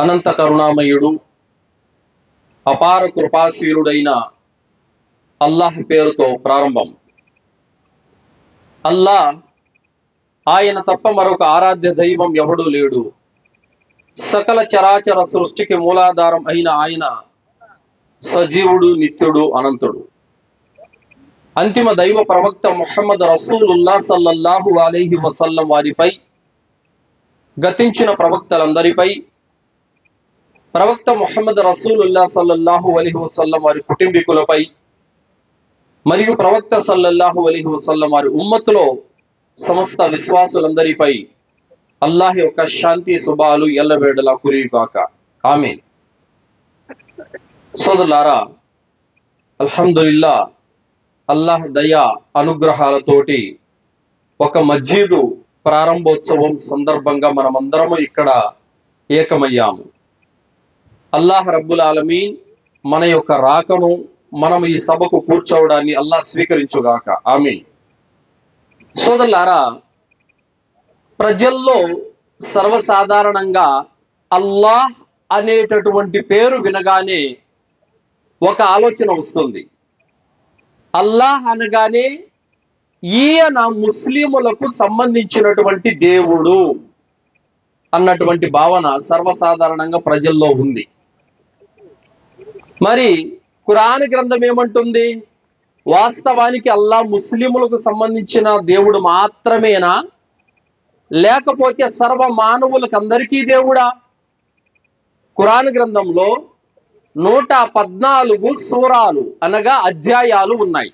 అనంత కరుణామయుడు అపార కృపాశీలుడైన అల్లాహ్ పేరుతో ప్రారంభం. అల్లా ఆయన తప్ప మరొక ఆరాధ్య దైవం ఎవడూ లేడు. సకల చరాచర సృష్టికి మూలాధారం అయిన ఆయన సజీవుడు నిత్యుడు అనంతుడు. అంతిమ దైవ ప్రవక్త ముహమ్మద్ రసూలుల్లా సల్లల్లాహు అలీహి వసల్లం వారిపై గతించిన ప్రవక్తలందరిపై ప్రవక్త ముహమ్మద్ రసూలుల్లా సల్లల్లాహు అలీ వసల్లం వారి కుటుంబీకులపై మరియు ప్రవక్త సల్లల్లాహు అలీ వసల్లం వారి ఉమ్మతులో సమస్త విశ్వాసులందరిపై అల్లాహ్ యొక్క శాంతి శుభాలు ఎల్లవేడలా కురివిగాక ఆమె సోదరులారా అల్హమ్దుల్లా అల్లాహ్ దయా అనుగ్రహాలతోటి ఒక మస్జీదు ప్రారంభోత్సవం సందర్భంగా మనమందరము ఇక్కడ ఏకమయ్యాము. అల్లాహ్ రబ్బుల్ ఆలమీన్ మన యొక్క రాకను మనం ఈ సభకు కూర్చోవడాన్ని అల్లా స్వీకరించుగాక. ఆమె సోదరులారా ప్రజల్లో సర్వసాధారణంగా అల్లాహ్ అనేటటువంటి పేరు వినగానే ఒక ఆలోచన వస్తుంది. అల్లాహ్ అనగానే ఈయన ముస్లిములకు సంబంధించినటువంటి దేవుడు అన్నటువంటి భావన సర్వసాధారణంగా ప్రజల్లో ఉంది. మరి కురాన్ గ్రంథం ఏమంటుంది? వాస్తవానికి అల్లా ముస్లిములకు సంబంధించిన దేవుడు మాత్రమేనా? లేకపోతే సర్వ మానవులకు అందరికీ దేవుడా? ఖురాన్ గ్రంథంలో నూట పద్నాలుగు సూరాలు అనగా అధ్యాయాలు ఉన్నాయి.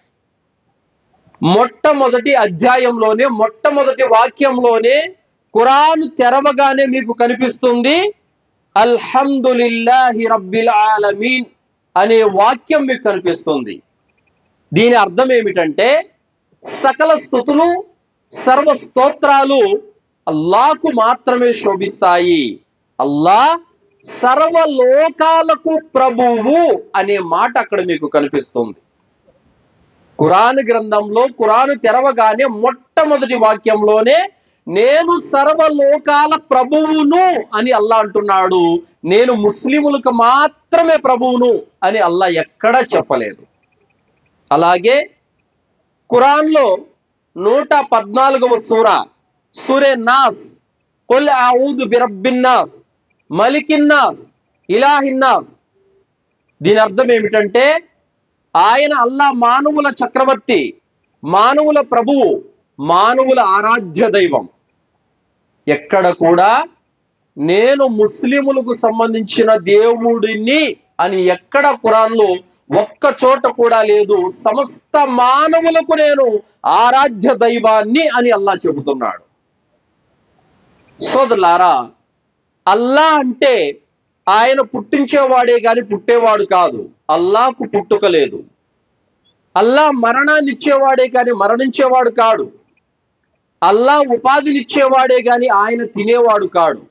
మొట్టమొదటి అధ్యాయంలోనే మొట్టమొదటి వాక్యంలోనే ఖురాన్ తెరవగానే మీకు కనిపిస్తుంది అల్హమ్దులిల్లాహి రబ్బిల్ ఆలమీన్ అనే వాక్యం మీకు కనిపిస్తుంది. దీని అర్థం ఏమిటంటే సకల స్థుతులు సర్వ స్తోత్రాలు అల్లాకు మాత్రమే శోభిస్తాయి. అల్లా సర్వలోకాలకు ప్రభువు అనే మాట అక్కడ మీకు కనిపిస్తుంది. ఖురాన్ గ్రంథంలో ఖురాన్ తెరవగానే మొట్టమొదటి వాక్యంలోనే నేను సర్వలోకాల ప్రభువును అని అల్లా అంటున్నాడు. నేను ముస్లిములకు మాత్రమే ప్రభువును అని అల్లా ఎక్కడా చెప్పలేదు. అలాగే ఖురాన్లో నూట పద్నాలుగవ సూర సూరే నాస్ కొల్ ఆవుద్ బిరబ్బిన్నాస్ మలికిన్నాస్ ఇలాహిన్నాస్ దీని అర్థం ఏమిటంటే ఆయన అల్లా మానవుల చక్రవర్తి మానవుల ప్రభువు మానవుల ఆరాధ్య దైవం. ఎక్కడ కూడా నేను ముస్లిములకు సంబంధించిన దేవుడిని అని ఎక్కడ కురాన్లో ఒక్క చోట కూడా లేదు. సమస్త మానవులకు నేను ఆరాధ్య దైవాన్ని అని అల్లా చెబుతున్నాడు. సోదరులారా అల్లా అంటే ఆయన పుట్టించేవాడే గాని పుట్టేవాడు కాదు. అల్లాకు పుట్టుక లేదు. అల్లా మరణాన్ని ఇచ్చేవాడే కానీ మరణించేవాడు కాడు. అల్లా ఉపాధినిచ్చేవాడే గాని ఆయన తినేవాడు కాడు.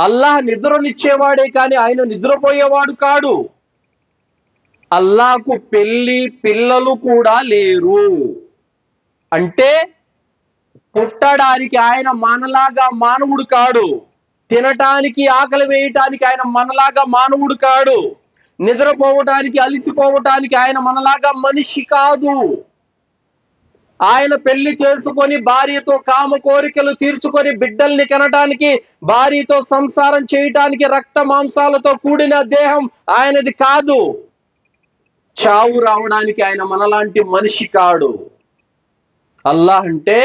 అల్లాహ్ నిద్రనిచ్చేవాడే కానీ ఆయన నిద్రపోయేవాడు కాడు. అల్లాకు పెళ్ళి పిల్లలు కూడా లేరు. అంటే పుట్టడానికి ఆయన మనలాగా మానవుడు కాడు. తినటానికి ఆకలి వేయటానికి ఆయన మనలాగా మానవుడు కాడు. నిద్రపోవటానికి అలిసిపోవటానికి ఆయన మనలాగా మనిషి కాదు. ఆయన పెళ్ళి చేసుకొని భార్యతో కామ కోరికలు తీర్చుకొని బిడ్డల్ని కనటానికి భార్యతో సంసారం చేయటానికి రక్త మాంసాలతో కూడిన దేహం ఆయనది కాదు. చావు రావడానికి ఆయన మనలాంటి మనిషి కాడు. అల్లాహ్ అంటే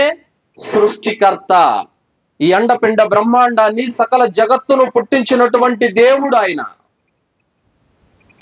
సృష్టికర్త. ఈ అండపిండ బ్రహ్మాండాన్ని సకల జగత్తును పుట్టించినటువంటి దేవుడు ఆయన.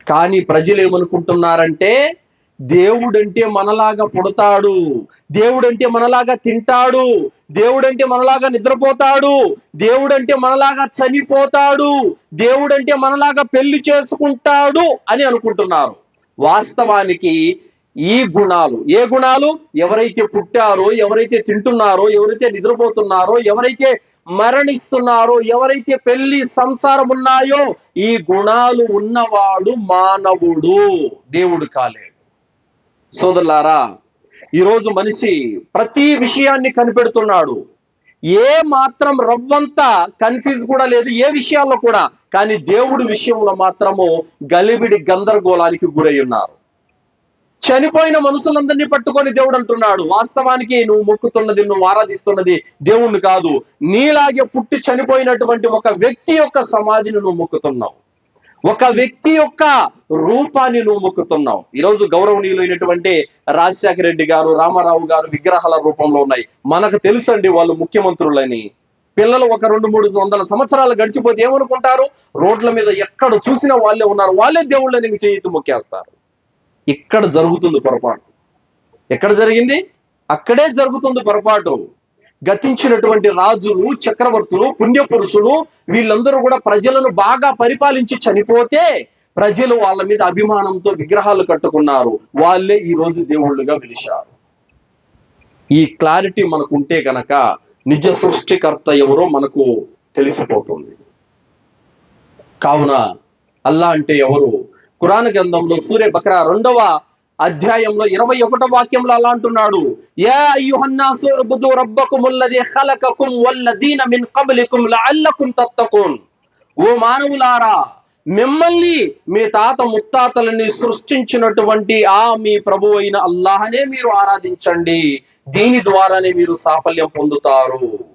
కానీ ప్రజలు ఏమనుకుంటున్నారంటే దేవుడంటే మనలాగా పుడతాడు దేవుడంటే మనలాగా తింటాడు దేవుడంటే మనలాగా నిద్రపోతాడు దేవుడంటే మనలాగా చనిపోతాడు దేవుడంటే మనలాగా పెళ్ళి చేసుకుంటాడు అని అనుకుంటున్నారు. వాస్తవానికి ఈ గుణాలు ఏ గుణాలు? ఎవరైతే పుట్టారో ఎవరైతే తింటున్నారో ఎవరైతే నిద్రపోతున్నారో ఎవరైతే మరణిస్తున్నారో ఎవరైతే పెళ్ళి సంసారం ఉన్నాయో ఈ గుణాలు ఉన్నవాడు మానవుడు దేవుడు కాలేడు. సోదరులారా ఈరోజు మనిషి ప్రతి విషయాన్ని కనిపెడుతున్నాడు. ఏ మాత్రం రవ్వంతా కన్ఫ్యూజ్ కూడా లేదు ఏ విషయాల్లో కూడా కానీ దేవుడి విషయంలో మాత్రము గలిబిడి గందరగోళానికి గురై ఉన్నారు. చనిపోయిన మనుషులందరినీ పట్టుకొని దేవుడు అంటున్నాడు. వాస్తవానికి నువ్వు మొక్కుతున్నది నువ్వు ఆరాధిస్తున్నది దేవుణ్ణి కాదు. నీలాగే పుట్టి చనిపోయినటువంటి ఒక వ్యక్తి యొక్క సమాధిని నువ్వు మొక్కుతున్నావు. ఒక వ్యక్తి యొక్క రూపాన్ని నువ్వు మొక్కుతున్నావు. ఈరోజు గౌరవనీయులైనటువంటి రాజశేఖర రెడ్డి గారు రామారావు గారు విగ్రహాల రూపంలో ఉన్నాయి. మనకు తెలుసండి వాళ్ళు ముఖ్యమంత్రులని. పిల్లలు ఒక రెండు మూడు వందల సంవత్సరాలు గడిచిపోతే ఏమనుకుంటారు? రోడ్ల మీద ఎక్కడ చూసినా వాళ్ళే ఉన్నారు. వాళ్ళే దేవుళ్ళని చేయితూ మొక్కేస్తారు. ఇక్కడ జరుగుతుంది పొరపాటు. ఎక్కడ జరిగింది? అక్కడే జరుగుతుంది పొరపాటు. గతించినటువంటి రాజులు చక్రవర్తులు పుణ్యపురుషులు వీళ్ళందరూ కూడా ప్రజలను బాగా పరిపాలించి చనిపోతే ప్రజలు వాళ్ళ మీద అభిమానంతో విగ్రహాలు కట్టుకున్నారు. వాళ్ళే ఈ రోజు దేవుళ్ళుగా పిలిచారు ఈ క్లారిటీ మనకు ఉంటే గనక నిజ సృష్టికర్త ఎవరో మనకు తెలిసిపోతుంది. కావున అల్లా అంటే ఎవరు? కురాన్ గ్రంథంలో సూర్య బక్రా రెండవ అధ్యాయంలో ఇరవై ఒకటో వాక్యంలో అలా అంటున్నాడు. యా అయ్యుహన్నాసు ఉబ్దు రబ్బకుముల్లది ఖలకకుం వల్లదీన మిన్ కబ్లికుం లఅల్లకుం తత్తకున్. ఓ మానవులారా మిమ్మల్ని మీ తాత ముత్తాతలని సృష్టించినటువంటి ఆ మీ ప్రభు అయిన అల్లాహనే మీరు ఆరాధించండి. దీని ద్వారానే మీరు సాఫల్యం పొందుతారు.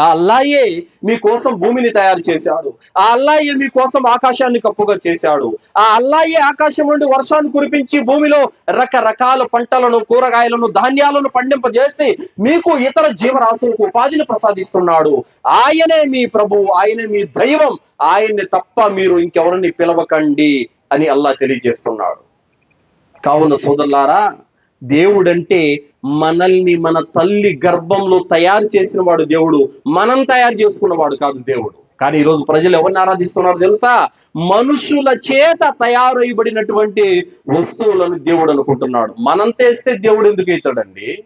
ఆ అల్లాయే మీకోసం భూమిని తయారు చేశాడు. ఆ అల్లాయే మీకోసం ఆకాశాన్ని కప్పుగా చేశాడు. ఆ అల్లాయే ఆకాశం నుండి వర్షాన్ని కురిపించి భూమిలో రకరకాల పంటలను కూరగాయలను ధాన్యాలను పండింపజేసి మీకు ఇతర జీవరాశులకు ఉపాధిని ప్రసాదిస్తున్నాడు. ఆయనే మీ ప్రభు ఆయనే మీ దైవం. ఆయన్ని తప్ప మీరు ఇంకెవరిని పిలవకండి అని అల్లా తెలియజేస్తున్నాడు. కావున సోదరులారా దేవుడంటే మనల్ని మన తల్లి గర్భంలో తయారు చేసిన వాడు దేవుడు మనం తయారు చేసుకున్నవాడు కాదు దేవుడు. కానీ ఈరోజు ప్రజలు ఎవరిని ఆరాధిస్తున్నారు తెలుసా? మనుషుల చేత తయారైబడినటువంటి వస్తువులను దేవుడు అనుకుంటున్నాడు. మనం తెస్తే దేవుడు ఎందుకు అవుతాడండి?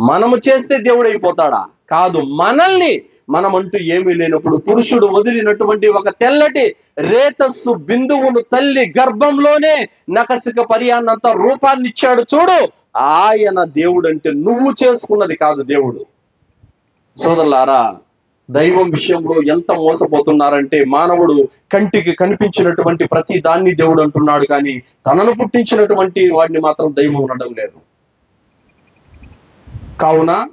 మనము చేస్తే దేవుడు అయిపోతాడా? కాదు మనల్ని మనమంటూ ఏమీ లేనప్పుడు పురుషుడు వదిలినటువంటి ఒక తెల్లటి రేతస్సు బిందువును తల్లి గర్భంలోనే నకసిక పర్యాన్నంత రూపాన్నిచ్చాడు చూడు. ఆయన దేవుడు అంటే నువ్వు చేసుకున్నది కాదు దేవుడు. సోదరులారా దైవం విషయంలో ఎంత మోసపోతున్నారంటే మానవుడు కంటికి కనిపించినటువంటి ప్రతి దాన్ని దేవుడు అంటున్నాడు కానీ తనను పుట్టించినటువంటి వాడిని మాత్రం దైవం ఉండడం లేదు. కావున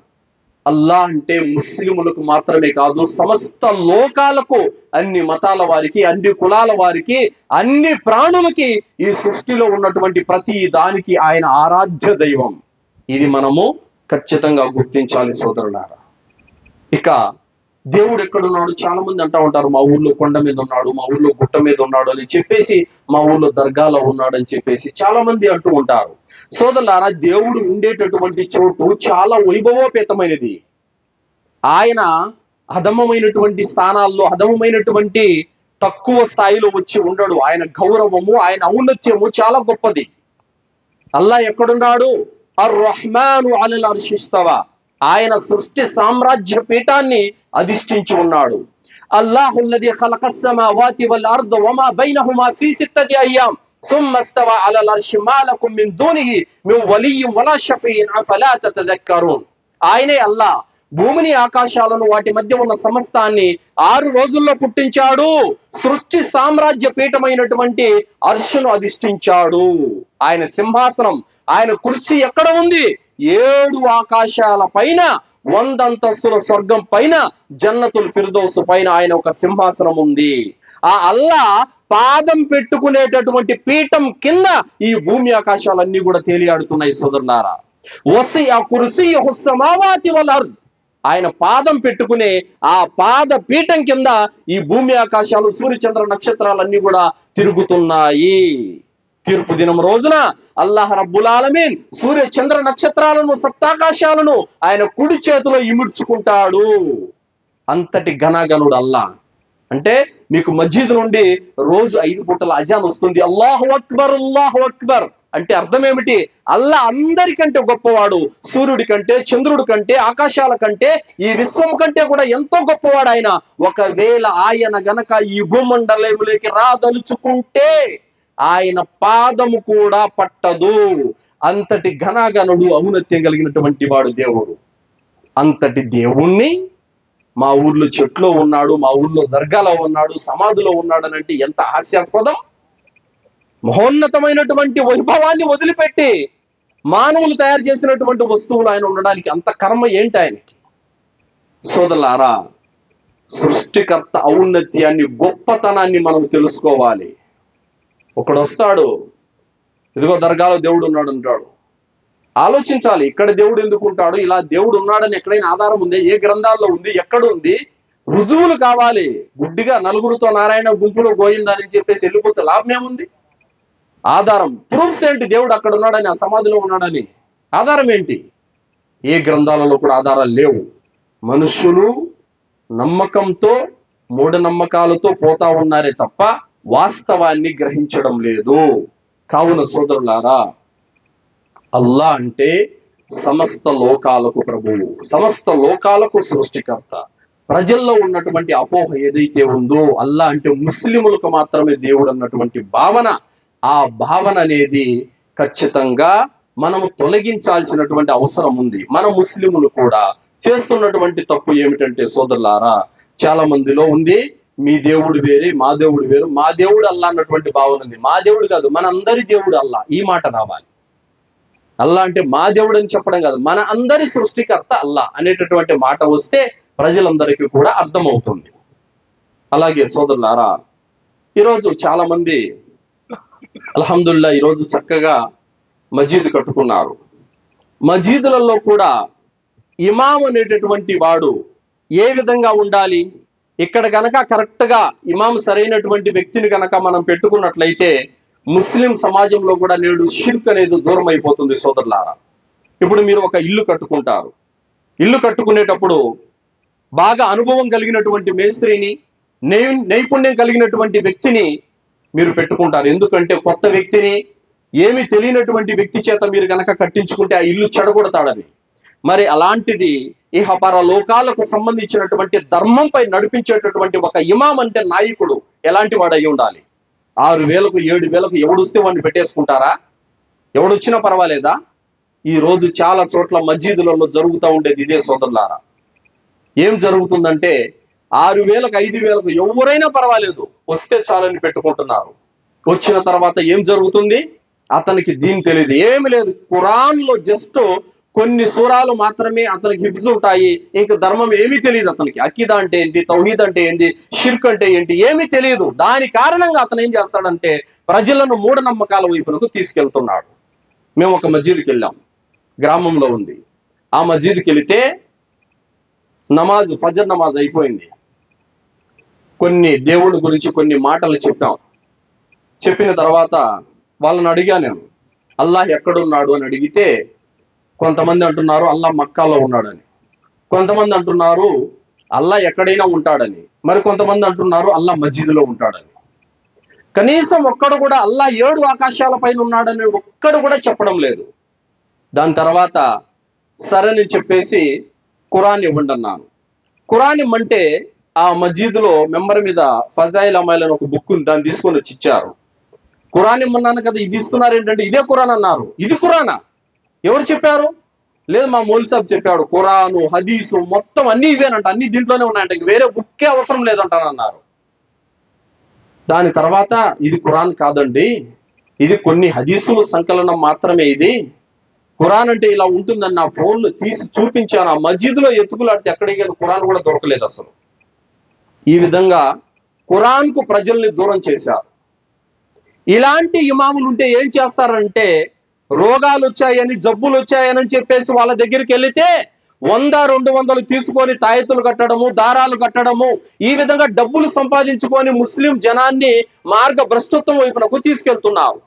అల్లా అంటే ముస్లిములకు మాత్రమే కాదు సమస్త లోకాలకు అన్ని మతాల వారికి అన్ని కులాల వారికి అన్ని ప్రాణులకి ఈ సృష్టిలో ఉన్నటువంటి ప్రతి దానికి ఆయన ఆరాధ్య దైవం. ఇది మనము ఖచ్చితంగా గుర్తించాలి సోదరులారా. ఇక దేవుడు ఎక్కడున్నాడు చాలా మంది అంటా ఉంటారు మా ఊర్లో కొండ మీద ఉన్నాడు మా ఊర్లో గుట్ట మీద ఉన్నాడు అని చెప్పేసి మా ఊర్లో దర్గాలో ఉన్నాడు అని చెప్పేసి చాలా మంది అంటూ ఉంటారు. సోదరులారా దేవుడు ఉండేటటువంటి చోటు చాలా వైభవోపేతమైనది. ఆయన అధమమైనటువంటి స్థానాల్లో అధమమైనటువంటి తక్కువ స్థాయిలో వచ్చి ఉండడు. ఆయన గౌరవము ఆయన ఔన్నత్యము చాలా గొప్పది. అల్లా ఎక్కడున్నాడు? అర్ రహ్మాను అలల్ అర్షిస్తవా ఆయన సృష్టి సామ్రాజ్య పీఠాన్ని అధిష్ఠించి ఉన్నాడు అల్లాహుల్లది ఖలకస్సమావాతి వల్ అర్ద వమా బైనహుమా ఫీ సిత్తతి అయ్యాం ثم استوى على العرش ما لكم من دونه من ولي ولا شفيع فلا تتذكرون ఆయనే అల్లా భూమిని ఆకాశాలను వాటి మధ్య ఉన్న సమస్తాన్ని ఆరు రోజుల్లో పుట్టించాడు సృష్టి సామ్రాజ్య పీఠమైనటువంటి అర్షను అధిష్ఠించాడు ఆయన సింహాసనం ఆయన కుర్చీ ఎక్కడ ఉంది ఏడు ఆకాశాల పైన వందంతస్తుల స్వర్గం పైన జన్నతుల్ ఫిర్దౌస్ పైన ఆయన ఒక సింహాసనం ఉంది. ఆ అల్లా పాదం పెట్టుకునేటటువంటి పీఠం కింద ఈ భూమి ఆకాశాలన్నీ కూడా తేలియాడుతున్నాయి సోదరులారా. వసి ఆ కురిసి సమావాతి వల్ల ఆయన పాదం పెట్టుకునే ఆ పాద పీఠం కింద ఈ భూమి ఆకాశాలు సూర్యచంద్ర నక్షత్రాలన్నీ కూడా తిరుగుతున్నాయి. తీర్పు దినం రోజున అల్లాహ్ రబ్బులాలమీన్ సూర్య చంద్ర నక్షత్రాలను సప్తాకాశాలను ఆయన కుడి చేతిలో ఇముడ్చుకుంటాడు. అంతటి ఘనగనుడు అల్లా అంటే మీకు మస్జిద్ నుండి రోజు ఐదు పూటల అజాన్ వస్తుంది. అల్లాహు అక్బర్ అల్లాహు అక్బర్. అంటే అర్థం ఏమిటి? అల్లా అందరికంటే గొప్పవాడు సూర్యుడి కంటే చంద్రుడి కంటే ఆకాశాల కంటే ఈ విశ్వం కంటే కూడా ఎంతో గొప్పవాడు ఆయన. ఒకవేళ ఆయన గనక ఈ భూమండలంలోకి రాదలుచుకుంటే ఆయన పాదము కూడా పట్టదు. అంతటి ఘనాగనుడు ఔన్నత్యం కలిగినటువంటి వాడు దేవుడు. అంతటి దేవుణ్ణి మా ఊర్లో చెట్లో ఉన్నాడు మా ఊర్లో దర్గాలో ఉన్నాడు సమాధిలో ఉన్నాడు అని అంటే ఎంత హాస్యాస్పదం? మహోన్నతమైనటువంటి వైభవాన్ని వదిలిపెట్టి మానవులు తయారు చేసినటువంటి వస్తువులు ఆయన ఉండడానికి అంత కర్మ ఏంటి ఆయనకి? సోదలారా సృష్టికర్త ఔన్నత్యాన్ని గొప్పతనాన్ని మనం తెలుసుకోవాలి. ఒకడు వస్తాడు ఇదిగో దర్గాలో దేవుడు ఉన్నాడు అంటాడు. ఆలోచించాలి ఇక్కడ దేవుడు ఎందుకు ఉంటాడు ఇలా దేవుడు ఉన్నాడని ఎక్కడైనా ఆధారం ఉంది? ఏ గ్రంథాల్లో ఉంది? ఎక్కడ ఉంది? రుజువులు కావాలి. గుడ్డిగా నలుగురితో నారాయణ గుంపులో గోయిందని చెప్పేసి వెళ్ళిపోతే లాభం ఏముంది? ఆధారం. ప్రూఫ్స్ ఏంటి? దేవుడు అక్కడ ఉన్నాడని ఆ సమాధిలో ఉన్నాడని. ఆధారం ఏంటి? ఏ గ్రంథాలలో కూడా ఆధారాలు లేవు. మనుషులు నమ్మకంతో మూఢనమ్మకాలతో పోతా ఉన్నారే తప్ప వాస్తవాన్ని గ్రహించడం లేదు. కావున సోదరులారా అల్లా అంటే సమస్త లోకాలకు ప్రభువు సమస్త లోకాలకు సృష్టికర్త. ప్రజల్లో ఉన్నటువంటి అపోహ ఏదైతే ఉందో అల్లా అంటే ముస్లిములకు మాత్రమే దేవుడు అన్నటువంటి భావన. ఆ భావన అనేది ఖచ్చితంగా మనము తొలగించాల్సినటువంటి అవసరం ఉంది. మన ముస్లిములు కూడా చేస్తున్నటువంటి తప్పు ఏమిటంటే సోదరులారా చాలా మందిలో ఉంది. మీ దేవుడు వేరే మా దేవుడు వేరు. మా దేవుడు అల్లా అన్నటువంటి భావన ఉంది. మా దేవుడు కాదు మన అందరి దేవుడు అల్లా. ఈ మాట రావాలి. అల్లా అంటే మా దేవుడు అని చెప్పడం కాదు మన అందరి సృష్టికర్త అల్లా అనేటటువంటి మాట వస్తే ప్రజలందరికీ కూడా అర్థమవుతుంది. అలాగే సోదరులారా ఈరోజు చాలా మంది అల్హమ్దుల్లా ఈరోజు చక్కగా మజీద్ కట్టుకున్నారు. మజీదులలో కూడా ఇమాం అనేటటువంటి వాడు ఏ విధంగా ఉండాలి? ఇక్కడ గనక కరెక్ట్గా ఇమాం సరైనటువంటి వ్యక్తిని కనుక మనం పెట్టుకున్నట్లయితే ముస్లిం సమాజంలో కూడా నేడు షిర్క్ అనేది దూరం అయిపోతుంది సోదరులారా. ఇప్పుడు మీరు ఒక ఇల్లు కట్టుకుంటారు. ఇల్లు కట్టుకునేటప్పుడు బాగా అనుభవం కలిగినటువంటి మేస్త్రిని నైపుణ్యం కలిగినటువంటి వ్యక్తిని మీరు పెట్టుకుంటారు. ఎందుకంటే కొత్త వ్యక్తిని ఏమి తెలియనటువంటి వ్యక్తి చేత మీరు గనక కట్టించుకుంటే ఆ ఇల్లు చెడగొడతాడని. మరి అలాంటిది ఇహపర లోకాలకు సంబంధించినటువంటి ధర్మంపై నడిపించేటటువంటి ఒక ఇమాం అంటే నాయకుడు ఎలాంటి వాడు అయి ఉండాలి? ఆరు వేలకు ఏడు వేలకు ఎవడొస్తే వాడిని పెట్టేసుకుంటారా? ఎవడొచ్చినా పర్వాలేదా? ఈ రోజు చాలా చోట్ల మసీదులలో జరుగుతూ ఉండేది ఇదే సోదరులారా. ఏం జరుగుతుందంటే ఆరు వేలకు ఐదు వేలకు ఎవరైనా పర్వాలేదు వస్తే చాలని పెట్టుకుంటున్నారు. వచ్చిన తర్వాత ఏం జరుగుతుంది? అతనికి దీని తెలియదు. ఏమి లేదు. ఖురాన్లో జస్ట్ కొన్ని సూరాలు మాత్రమే అతనికి హిఫ్జ్ ఉంటాయి. ఇంకా ధర్మం ఏమీ తెలియదు అతనికి. అకీద అంటే ఏంటి? తౌహీద్ అంటే ఏంటి? షిర్క్ అంటే ఏంటి? ఏమీ తెలియదు. దాని కారణంగా అతను ఏం చేస్తాడంటే ప్రజలను మూఢనమ్మకాల వైపునకు తీసుకెళ్తున్నాడు. మేము ఒక మసీదుకి వెళ్ళాం. గ్రామంలో ఉంది. ఆ మసీదుకి వెళితే నమాజ్ ఫజర్ నమాజ్ అయిపోయింది. కొన్ని దేవుళ్ళ గురించి కొన్ని మాటలు చెప్పాం. చెప్పిన తర్వాత వాళ్ళని అడిగా నేను అల్లాహ్ ఎక్కడున్నాడు? అని అడిగితే కొంతమంది అంటున్నారు అల్లా మక్కాలో ఉన్నాడని. కొంతమంది అంటున్నారు అల్లా ఎక్కడైనా ఉంటాడని. మరి కొంతమంది అంటున్నారు అల్లా మస్జిద్లో ఉంటాడని. కనీసం ఒక్కడు కూడా అల్లా ఏడు ఆకాశాల పైన ఉన్నాడని ఒక్కడు కూడా చెప్పడం లేదు. దాని తర్వాత సరని చెప్పేసి ఖురాన్ ఇవ్వండి అన్నాను. ఖురాన్ ఇమ్మంటే ఆ మస్జిద్లో మెంబర్ మీద ఫజాయిల్ అమ్మాయిలు అని ఒక బుక్ ఉంది దాన్ని తీసుకొని వచ్చి ఇచ్చారు. ఖురాన్ ఇమ్మన్నాను కదా ఇది ఇస్తున్నారు ఏంటంటే ఇదే ఖురాన్ అన్నారు. ఇది ఖురానా ఎవరు చెప్పారు? లేదు మా మౌల్ సాబ్ చెప్పాడు ఖురాను హదీసు మొత్తం అన్ని ఇవేనంట అన్ని దీంట్లోనే ఉన్నాయంట ఇంక వేరే బుక్కే అవసరం లేదంటానన్నారు. దాని తర్వాత ఇది ఖురాన్ కాదండి ఇది కొన్ని హదీసుల సంకలనం మాత్రమే ఇది. ఖురాన్ అంటే ఇలా ఉంటుందని నా ఫోన్లు తీసి చూపించాను ఆ మస్జిద్లో ఎత్తుకులాడితే ఎక్కడికి ఖురాన్ కూడా దొరకలేదు అసలు. ఈ విధంగా ఖురాన్కు ప్రజల్ని దూరం చేశారు. ఇలాంటి ఇమాములు ఉంటే ఏం చేస్తారంటే రోగాలు వచ్చాయని జబ్బులు వచ్చాయని చెప్పేసి వాళ్ళ దగ్గరికి వెళితే వంద రెండు వందలు తీసుకొని తాయెత్తులు కట్టడము దారాలు కట్టడము ఈ విధంగా డబ్బులు సంపాదించుకొని ముస్లిం జనాన్ని మార్గ భ్రష్టత్వం వైపునకు తీసుకెళ్తున్నారు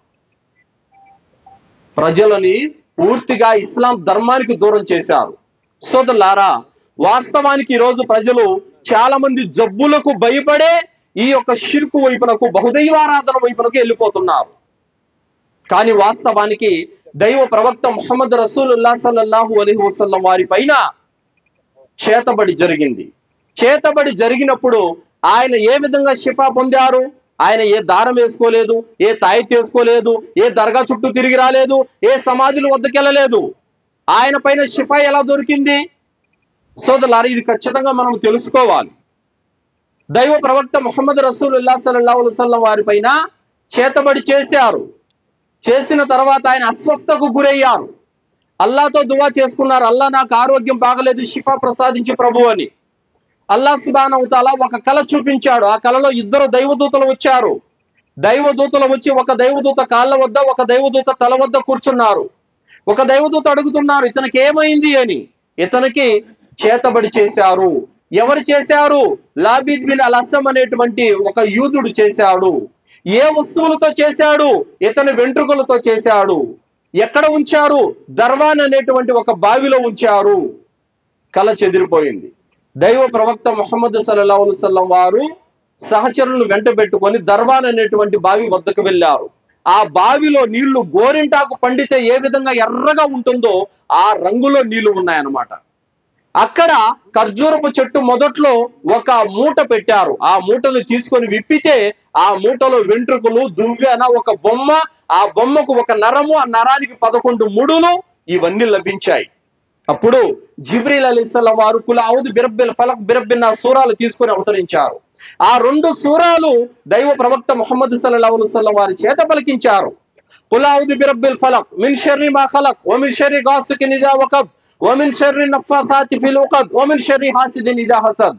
ప్రజలని పూర్తిగా ఇస్లాం ధర్మానికి దూరం చేశారు. సోదరులారా వాస్తవానికి ఈ రోజు ప్రజలు చాలా మంది జబ్బులకు భయపడే ఈ యొక్క షిర్కు వైపునకు బహుదైవారాధన వైపునకు వెళ్ళిపోతున్నారు. కానీ వాస్తవానికి దైవ ప్రవక్త ముహమ్మద్ రసూలుల్లా సల్లల్లాహు అలీ వసల్లం వారి పైన చేతబడి జరిగింది. చేతబడి జరిగినప్పుడు ఆయన ఏ విధంగా షిఫా పొందారు? ఆయన ఏ దారం వేసుకోలేదు? ఏ తాయి వేసుకోలేదు? ఏ దర్గా చుట్టూ తిరిగి రాలేదు? ఏ సమాధుల వద్దకెళ్ళలేదు ఆయన పైన షిఫా ఎలా దొరికింది? సోదరులారా ఇది ఖచ్చితంగా మనం తెలుసుకోవాలి. దైవ ప్రవక్త ముహమ్మద్ రసూల్ అల్లా అలైహి వారి పైన చేతబడి చేశారు. చేసిన తర్వాత ఆయన అస్వస్థకు గురయ్యారు. అల్లాతో దువా చేసుకున్నారు. అల్లా నాకు ఆరోగ్యం బాగలేదు షిఫా ప్రసాదించి ప్రభు అని. అల్లా సుబానవుతాలా ఒక కళ చూపించాడు. ఆ కళలో ఇద్దరు దైవదూతలు వచ్చారు. దైవదూతలు వచ్చి ఒక దైవదూత కాళ్ళ వద్ద ఒక దైవదూత తల వద్ద కూర్చున్నారు. ఒక దైవదూత అడుగుతున్నారు ఇతనికి ఏమైంది? అని. ఇతనికి చేతబడి చేశారు. ఎవరు చేశారు? లాబిద్ బిన్ అల్ అస్సం అనేటువంటి ఒక యూదుడు చేశాడు. ఏ వస్తువులతో చేశాడు? ఇతని వెంట్రుకలతో చేశాడు. ఎక్కడ ఉంచారు? దర్వాన్ అనేటువంటి ఒక బావిలో ఉంచారు. కళ చెదిరిపోయింది. దైవ ప్రవక్త మొహమ్మద్ సల్లా అలైహి వారు సహచరులను వెంట పెట్టుకొని దర్వాన్ అనేటువంటి బావి వద్దకు వెళ్ళారు. ఆ బావిలో నీళ్ళు గోరింటాకు పండితే ఏ విధంగా ఎర్రగా ఉంటుందో ఆ రంగులో నీళ్ళు ఉన్నాయన్నమాట. అక్కడ ఖర్జూరపు చెట్టు మొదట్లో ఒక మూట పెట్టారు. ఆ మూటను తీసుకొని విప్పితే ఆ మూటలో వెంట్రుకలు దువ్వెన ఒక బొమ్మ ఆ బొమ్మకు ఒక నరము ఆ నరానికి పదకొండు ముడులు ఇవన్నీ లభించాయి. అప్పుడు జిబ్రీల్ అలీసల్లం వారు కుల ఔదు బిరబ్బిల్ ఫలక్ బిరబ్బిన్న సూరాలు తీసుకొని అవతరించారు. ఆ రెండు సూరాలు దైవ ప్రవక్త ముహమ్మద్ సల్లల్లాహు వారి చేత పలికించారు. కుల ఔదు బిరబ్బిల్ ఫలక్ మిన్ షర్రి మా ఖలక్ ఓ మిన్ షర్రి గాసుకి నిజా వకబ్ వ షర్రి నఫాసాతి ఫిల్ ఉఖద్ వ షర్రి హాసిదిన్ ఇదా హసద్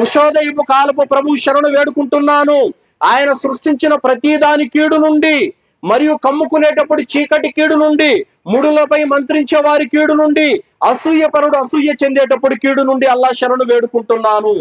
ఉషోదయపు కాలపు ప్రభు శరణు వేడుకుంటున్నాను. ఆయన సృష్టించిన ప్రతి దాని కీడు నుండి మరియు కమ్ముకునేటప్పుడు చీకటి కీడు నుండి ముడులపై మంత్రించే వారి కీడు నుండి అసూయపరుడు అసూయ చెందేటప్పుడు కీడు నుండి అల్లా శరణు వేడుకుంటున్నాను.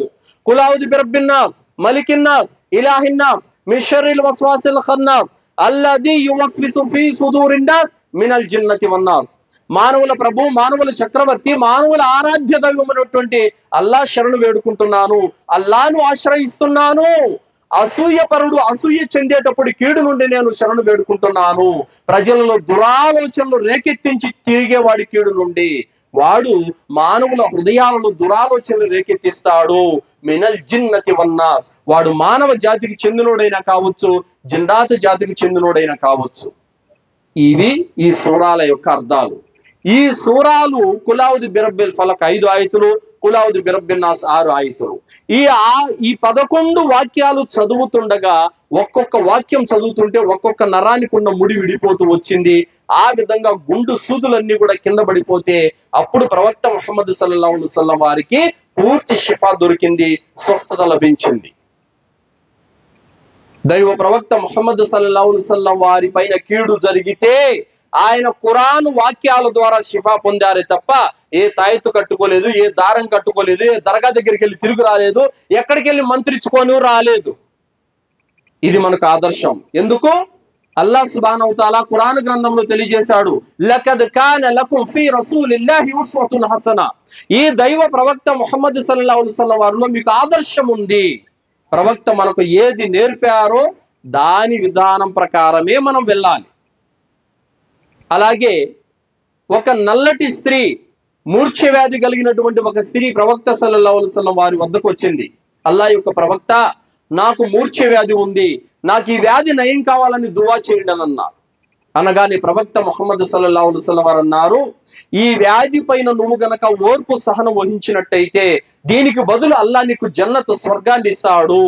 కులావుది బిరబ్బిన్నాస్ మలికిన్నాస్ ఇలాహిన్నాస్ మిషరిల్ వస్వాసిల్ ఖన్నాస్ అల్లది యువస్విసు ఫీ సుదూరిన్నాస్ మినల్ జిన్నతి వన్నాస్ మానవుల ప్రభు మానవుల చక్రవర్తి మానవుల ఆరాధ్య దైవమైనటువంటి అల్లా శరణు వేడుకుంటున్నాను. అల్లాను ఆశ్రయిస్తున్నాను. అసూయపరుడు అసూయ చెందేటప్పుడు కీడు నుండి నేను శరణు వేడుకుంటున్నాను. ప్రజలలో దురాలోచనలు రేకెత్తించి తిరిగేవాడి కీడు నుండి. వాడు మానవుల హృదయాలను దురాలోచనలు రేకెత్తిస్తాడు. మినల్ జిన్నతి వన్నాస్. వాడు మానవ జాతికి చెందినోడైనా కావచ్చు జిందాత జాతికి చెందినోడైనా కావచ్చు. ఇవి ఈ సూరాల యొక్క అర్థాలు. ఈ సూరాలు కులావుది బిరబ్బిల్ ఫలక్ ఐదు ఆయుతులు కులావుది బిరబ్బిన్నాస్ ఆరు ఆయుతులు. ఈ ఆ ఈ పదకొండు వాక్యాలు చదువుతుండగా ఒక్కొక్క వాక్యం చదువుతుంటే ఒక్కొక్క నరానికి ఉన్న ముడి విడిపోతూ వచ్చింది. ఆ విధంగా గుండు సూదులన్నీ కూడా కింద పడిపోతే అప్పుడు ప్రవక్త ముహమ్మద్ సల్లల్లాహు సల్లం వారికి పూర్తి షిఫా దొరికింది స్వస్థత లభించింది. దైవ ప్రవక్త ముహమ్మద్ సల్లా సల్లం వారి పైన కీడు జరిగితే ఆయన ఖురాన్ వాక్యాల ద్వారా షిఫా పొందారే తప్ప ఏ తాయెత్తు కట్టుకోలేదు ఏ దారం కట్టుకోలేదు ఏ దర్గా దగ్గరికి వెళ్ళి తిరిగి రాలేదు ఎక్కడికి వెళ్ళి మంత్రించుకొని రాలేదు. ఇది మనకు ఆదర్శం. ఎందుకు? అల్లా సుబానవుతాలా ఖురాన్ గ్రంథంలో తెలియజేశాడు లకద్ కాన లకుం ఫీ రసూలిల్లాహి ఉస్వతున్ హసన. ఈ దైవ ప్రవక్త ముహమ్మద్ సల్లల్లాహు అలైహి వసల్లం వారిలో మీకు ఆదర్శం ఉంది. ప్రవక్త మనకు ఏది నేర్పారో దాని విధానం ప్రకారమే మనం వెళ్ళాలి. అలాగే ఒక నల్లటి స్త్రీ మూర్ఛ వ్యాధి కలిగినటువంటి ఒక స్త్రీ ప్రవక్త సల్లల్లాహు అలైహి వారి వద్దకు వచ్చింది. అల్లా యొక్క ప్రవక్త నాకు మూర్ఛ వ్యాధి ఉంది. నాకు ఈ వ్యాధి నయం కావాలని దువా చేయండి అని అన్నారు. అనగానే ప్రవక్త ముహమ్మద్ సల్లల్లాహు అలైహి వారు అన్నారు ఈ వ్యాధి పైన నువ్వు గనక ఓర్పు సహనం వహించినట్టయితే దీనికి బదులు అల్లా నీకు జన్నతో స్వర్గాన్ని ఇస్తాడు.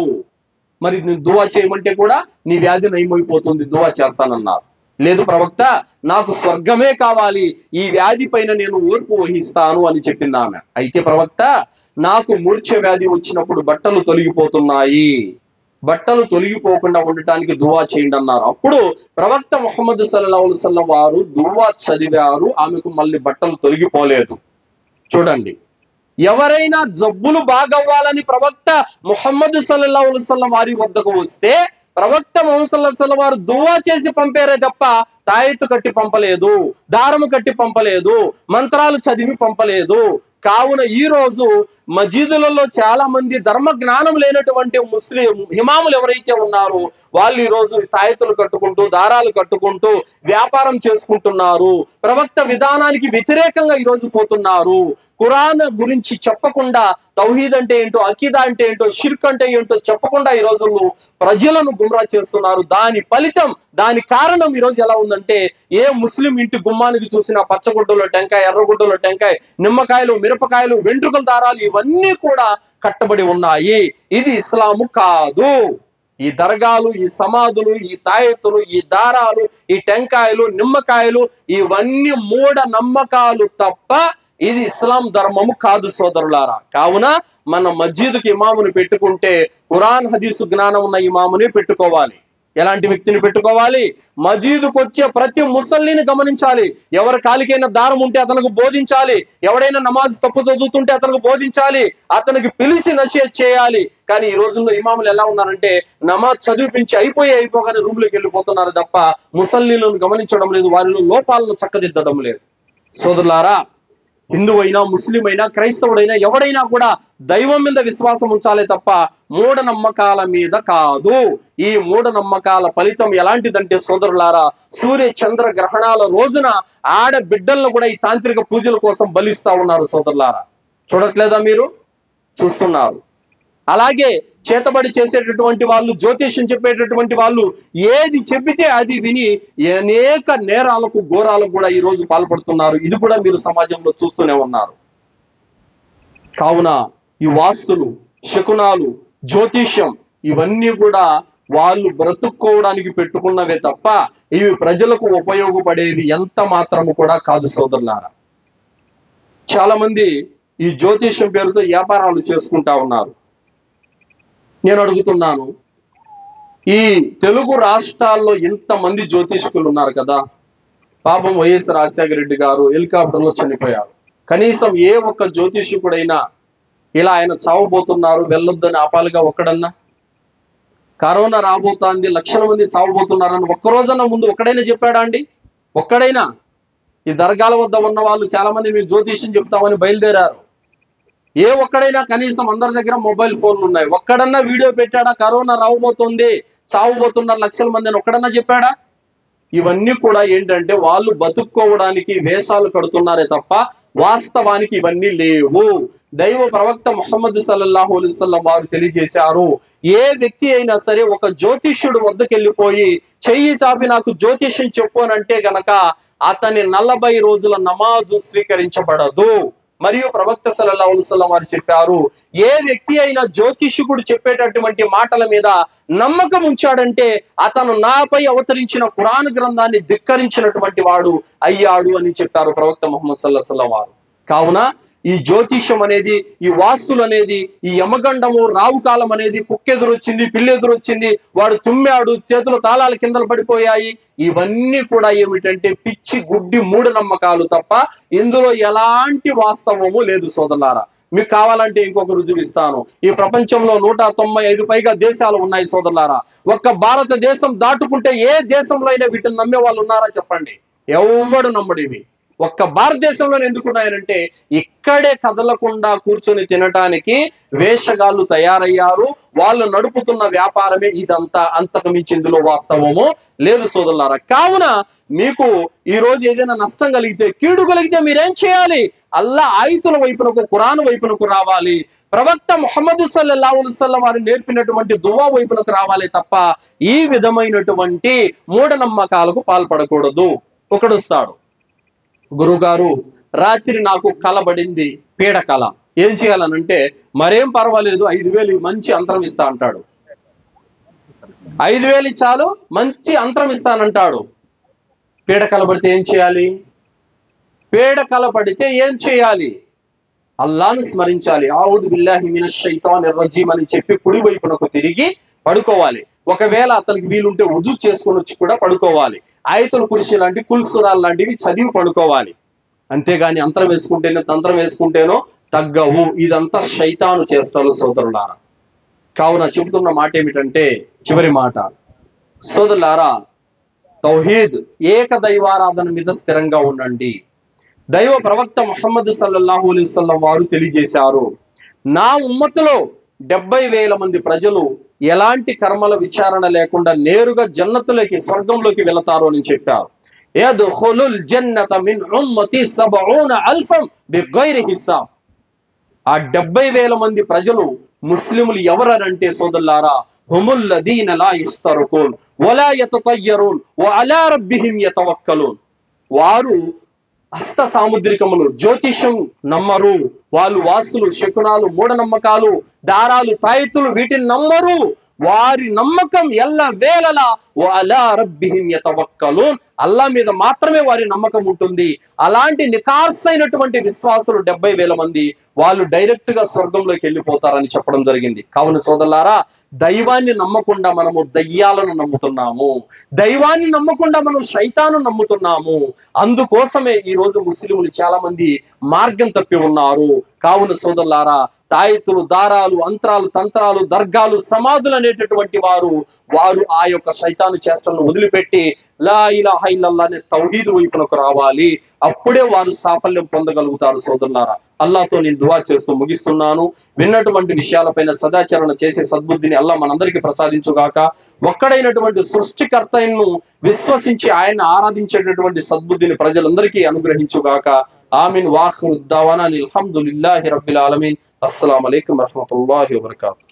మరి నువ్వు దువా చేయమంటే కూడా నీ వ్యాధి నయమైపోతుంది దువా చేస్తానన్నారు. లేదు ప్రవక్త నాకు స్వర్గమే కావాలి ఈ వ్యాధి పైన నేను ఓర్పు వహిస్తాను అని చెప్పింది ఆమె. అయితే ప్రవక్త నాకు మూర్ఛ వ్యాధి వచ్చినప్పుడు బట్టలు తొలగిపోతున్నాయి. బట్టలు తొలగిపోకుండా ఉండటానికి దువా చేయండి అన్నారు. అప్పుడు ప్రవక్త ముహమ్మద్ సల్లల్లాహు వారు దువా చదివారు ఆమెకు మళ్ళీ బట్టలు తొలగిపోలేదు. చూడండి. ఎవరైనా జబ్బులు బాగవ్వాలని ప్రవక్త ముహమ్మద్ సల్లల్లాహు వారి వద్దకు వస్తే ప్రవక్త ముహమ్మద్ వారు దువా చేసి పంపారే తప్ప తాయెత్తు కట్టి పంపలేదు దారము కట్టి పంపలేదు మంత్రాలు చదివి పంపలేదు. కావున ఈ రోజు మజీదులలో చాలా మంది ధర్మ జ్ఞానం లేనటువంటి ముస్లిం హిమాములు ఎవరైతే ఉన్నారో వాళ్ళు ఈ రోజు తాయెత్తులు కట్టుకుంటూ దారాలు కట్టుకుంటూ వ్యాపారం చేసుకుంటున్నారు. ప్రవక్త విధానానికి వ్యతిరేకంగా ఈ రోజు పోతున్నారు. ఖురాన్ గురించి చెప్పకుండా తౌహీద్ అంటే ఏంటో అకీదా అంటే ఏంటో షిర్క్ అంటే ఏంటో చెప్పకుండా ఈ రోజుల్లో ప్రజలను గుమ్రా చేస్తున్నారు. దాని ఫలితం దాని కారణం ఈ రోజు ఎలా ఉందంటే ఏ ముస్లిం ఇంటి గుమ్మానికి చూసినా పచ్చగుడ్డలో టెంకాయ ఎర్రగుడ్డలో టెంకాయ నిమ్మకాయలు మిరపకాయలు వెంట్రుకల దారాలు ఇవన్నీ కూడా కట్టబడి ఉన్నాయి. ఇది ఇస్లాము కాదు. ఈ దర్గాలు ఈ సమాధులు ఈ తాయెత్తులు ఈ దారాలు ఈ టెంకాయలు నిమ్మకాయలు ఇవన్నీ మూఢ నమ్మకాలు తప్ప ఇది ఇస్లాం ధర్మము కాదు సోదరులారా. కావున మన మస్జిద్కి ఇమాముని పెట్టుకుంటే ఖురాన్ హదీసు జ్ఞానం ఉన్న ఇమాముని పెట్టుకోవాలి. ఎలాంటి వ్యక్తిని పెట్టుకోవాలి? మజీదుకు వచ్చే ప్రతి ముసల్లిని గమనించాలి. ఎవరి కాలికైనా దారం ఉంటే అతనికి బోధించాలి. ఎవడైనా నమాజ్ తప్పు చదువుతుంటే అతనికి బోధించాలి. అతనికి పిలిచి నషియత్ చేయాలి. కానీ ఈ రోజుల్లో ఇమాములు ఎలా ఉన్నారంటే నమాజ్ చదివిపించి అయిపోయి అయిపోగానే రూమ్లోకి వెళ్ళిపోతున్నారు తప్ప ముసల్లీలను గమనించడం లేదు. వారిలో లోపాలను చక్కదిద్దడం లేదు. సోదరులారా హిందువు అయినా ముస్లిం అయినా క్రైస్తవుడైనా ఎవడైనా కూడా దైవం మీద విశ్వాసం ఉంచాలే తప్ప మూఢనమ్మకాల మీద కాదు. ఈ మూఢనమ్మకాల ఫలితం ఎలాంటిదంటే సోదరులారా సూర్య చంద్ర గ్రహణాల రోజున ఆడ బిడ్డలను కూడా ఈ తాంత్రిక పూజల కోసం బలిస్తా ఉన్నారు సోదరులారా. చూడట్లేదా మీరు? చూస్తున్నారు. అలాగే చేతబడి చేసేటటువంటి వాళ్ళు జ్యోతిష్యం చెప్పేటటువంటి వాళ్ళు ఏది చెబితే అది విని అనేక నేరాలకు ఘోరాలకు కూడా ఈ రోజు పాల్పడుతున్నారు. ఇది కూడా మీరు సమాజంలో చూస్తూనే ఉన్నారు. కావున ఈ వాస్తులు శకునాలు జ్యోతిష్యం ఇవన్నీ కూడా వాళ్ళు బ్రతుక్కోవడానికి పెట్టుకున్నవే తప్ప ఇవి ప్రజలకు ఉపయోగపడేవి ఎంత మాత్రము కూడా కాదు సోదరులారా. చాలా మంది ఈ జ్యోతిష్యం పేరుతో వ్యాపారాలు చేసుకుంటా ఉన్నారు. నేను అడుగుతున్నాను. ఈ తెలుగు రాష్ట్రాల్లో ఎంతమంది జ్యోతిష్కులు ఉన్నారు కదా? పాపం వైఎస్ రాజశేఖర రెడ్డి గారు హెలికాప్టర్లో చనిపోయారు. కనీసం ఏ ఒక్క జ్యోతిష్కుడైనా ఇలా ఆయన చావబోతున్నారు వెళ్ళొద్దని ఆపాలిగా ఒక్కడన్నా? కరోనా రాబోతోంది లక్షల మంది చావబోతున్నారని ఒక్కరోజన్న ముందు ఒక్కడైనా చెప్పాడా అండి? ఒక్కడైనా? ఈ దర్గాల వద్ద ఉన్న వాళ్ళు చాలా మంది మీరు జ్యోతిష్యం చెప్తామని బయలుదేరారు. ఏ ఒక్కడైనా కనీసం అందరి దగ్గర మొబైల్ ఫోన్లు ఉన్నాయి. ఒక్కడన్నా వీడియో పెట్టాడా? కరోనా రావబోతుంది చావబోతున్నారు లక్షల మంది అని ఒక్కడన్నా చెప్పాడా? ఇవన్నీ కూడా ఏంటంటే వాళ్ళు బతుక్కోవడానికి వేషాలు కడుతున్నారే తప్ప వాస్తవానికి ఇవన్నీ లేవు. దైవ ప్రవక్త ముహమ్మద్ సల్లల్లాహు అలైహి వారు తెలియజేశారు. ఏ వ్యక్తి అయినా సరే ఒక జ్యోతిష్యుడు వద్దకెళ్ళిపోయి చెయ్యి చాపి నాకు జ్యోతిష్యం చెప్పు అని అంటే గనక అతని నలభై రోజుల నమాజు స్వీకరించబడదు. మరియు ప్రవక్త సల్లల్లాహు అలైహి వారు చెప్పారు ఏ వ్యక్తి అయినా జ్యోతిష్కుడు చెప్పేటటువంటి మాటల మీద నమ్మకం ఉంచాడంటే అతను నాపై అవతరించిన పురాణ గ్రంథాన్ని ధిక్కరించినటువంటి వాడు అయ్యాడు అని చెప్పారు ప్రవక్త ముహమ్మద్ సల్లాహు వారు. కావున ఈ జ్యోతిష్యం అనేది ఈ వాస్తులు అనేది ఈ యమగండము రావు కాలం అనేది కుక్కెదురొచ్చింది పిల్లెదురొచ్చింది వాడు తుమ్మాడు చేతులు తాళాల కిందలు పడిపోయాయి. ఇవన్నీ కూడా ఏమిటంటే పిచ్చి గుడ్డి మూఢనమ్మకాలు తప్ప ఇందులో ఎలాంటి వాస్తవము లేదు సోదరులారా. మీకు కావాలంటే ఇంకొక రుజువు ఇస్తాను. ఈ ప్రపంచంలో నూట తొంభై ఐదు పైగా దేశాలు ఉన్నాయి సోదరులారా. ఒక్క భారతదేశం దాటుకుంటే ఏ దేశంలో అయినా వీటిని నమ్మే వాళ్ళు ఉన్నారా చెప్పండి. ఎవడు నమ్మడు ఇవి ఒక్క భారతదేశంలో ఎందుకున్నాయనంటే ఇక్కడే కదలకుండా కూర్చొని తినటానికి వేషగాళ్ళు తయారయ్యారు. వాళ్ళు నడుపుతున్న వ్యాపారమే ఇదంతా. అంతకు మించి ఇందులో వాస్తవము లేదు సోదరులారా. కావున మీకు ఈ రోజు ఏదైనా నష్టం కలిగితే కీడు కలిగితే మీరేం చేయాలి? అల్లా ఆయుతుల వైపునకు కురాను వైపునకు రావాలి. ప్రవక్త ముహమ్మద్ సల్లల్లాహు అలైహి వారు నేర్పినటువంటి దువా వైపునకు రావాలి తప్ప ఈ విధమైనటువంటి మూఢనమ్మకాలకు పాల్పడకూడదు. ఒకడు వస్తాడు. గురుగారు రాత్రి నాకు కలబడింది పీడ కళ ఏం చేయాలనంటే మరేం పర్వాలేదు ఐదు వేలు మంచి అంతరం ఇస్తా అంటాడు. ఐదు వేలు చాలు మంచి అంతరం ఇస్తానంటాడు. పీడ కలబడితే ఏం చేయాలి? పీడ కలబడితే ఏం చేయాలి? అల్లాను స్మరించాలి. ఆవుదు బిల్లాహి మినష్ షైతానిర్ రజీమ్ అని చెప్పి కుడి వైపునకు తిరిగి పడుకోవాలి. ఒకవేళ అతనికి వీలుంటే ఉజు చేసుకొని వచ్చి కూడా పడుకోవాలి. ఆయతుల కురిసి లాంటి కుల్సురాలు లాంటివి చదివి పడుకోవాలి. అంతేగాని అంతరం వేసుకుంటేనో తంత్రం వేసుకుంటేనో తగ్గవు. ఇదంతా శైతాను చేస్తాను సోదరులారా. కావున చెబుతున్న మాట ఏమిటంటే చివరి మాట. సోదరులారా తౌహీద్ ఏక దైవారాధన మీద స్థిరంగా ఉండండి. దైవ ప్రవక్త ముహమ్మద్ సల్లల్లాహు అలైహి వారు తెలియజేశారు నా ఉమ్మతులో డెబ్బై వేల మంది ప్రజలు ఎలాంటి కర్మల విచారణ లేకుండా నేరుగా జన్నతులకి స్వర్గంలోకి వెళతారు అని చెప్పారు. జన్నత ఆ డెబ్బై వేల మంది ప్రజలు ముస్లిములు ఎవరనంటే సోదల్లారా హుముల్లదీన లా ఇస్తరుకోన్ వలా యతతయ్యరూన్ రబ్బిహిం యతవక్కలూన్. వారు హస్త సాముద్రికములు జ్యోతిషం నమ్మరు. వాళ్ళు వాస్తులు శకునాలు మూఢనమ్మకాలు దారాలు తాయితులు వీటిని నమ్మరు. వారి నమ్మకం ఎల్ల వేళలా "వ అలా రబ్బిహిం అల్లా మీద మాత్రమే వారి నమ్మకం ఉంటుంది. అలాంటి నికార్సైనటువంటి విశ్వాసులు డెబ్బై వేల మంది వాళ్ళు డైరెక్ట్గా స్వర్గంలోకి వెళ్ళిపోతారని చెప్పడం జరిగింది. కావున సోదరులారా దైవాన్ని నమ్మకుండా మనము దయ్యాలను నమ్ముతున్నాము. దైవాన్ని నమ్మకుండా మనం శైతాను నమ్ముతున్నాము. అందుకోసమే ఈ రోజు ముస్లింలు చాలా మంది మార్గం తప్పి ఉన్నారు. కావున సోదరులారా తాయితులు దారాలు అంతరాలు తంత్రాలు దర్గాలు సమాధులు అనేటటువంటి వారు వారు ఆ యొక్క శైతాను చేష్టలను వదిలిపెట్టి లా ఇలా ఇల్లల్లా అనే తౌహీద్ వైపునకు రావాలి. అప్పుడే వారు సాఫల్యం పొందగలుగుతారు సోదరులారా. అల్లాతో నేను దువా చేస్తూ ముగిస్తున్నాను. విన్నటువంటి విషయాలపైన సదాచరణ చేసే సద్బుద్ధిని అల్లా మనందరికీ ప్రసాదించుగాక. ఒక్కడైనటువంటి సృష్టికర్తను విశ్వసించి ఆయన ఆరాధించేటటువంటి సద్బుద్ధిని ప్రజలందరికీ అనుగ్రహించుగాక. ఆమెన్. వాహ్ దావానా అల్హమ్దులిల్లాహి రబ్బిల్ ఆలమీన్. అస్సలం అయికం వరహ్మతుల్లాహి వబరకాతుహు